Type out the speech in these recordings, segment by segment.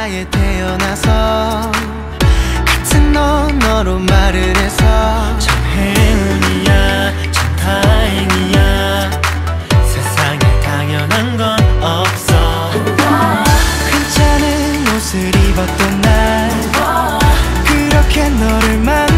바다에 태어나서 같은 너 너로 말을 해서 참 행운이야 참 다행이야. 세상에 당연한 건 없어. 괜찮은 옷을 입었던 날 그렇게 너를 만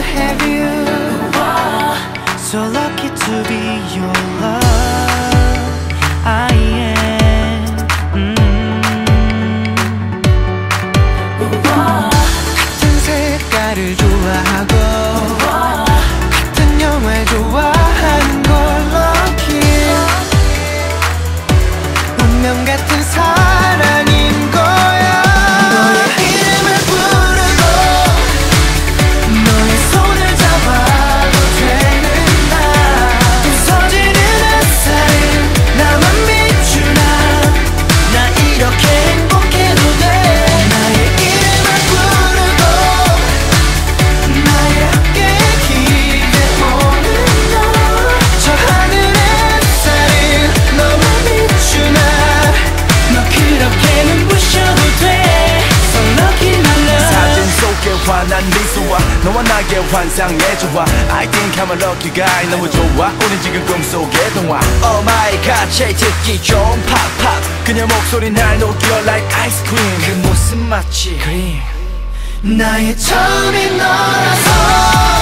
have you So lucky to be your love I am 음. 같은 색깔을 좋아하고 환한 미소와 너와 나의 환상의 조화. I think I'm a lucky guy 너무 좋아. 우린 지금 꿈속의 동화. Oh my god 제일 듣기 좋은 팝팝. 그녀 목소리 날 녹여 like ice cream. 그 모습 마치 그림. 나의 처음인 너라서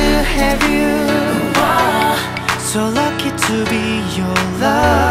to have you. So lucky to be your love.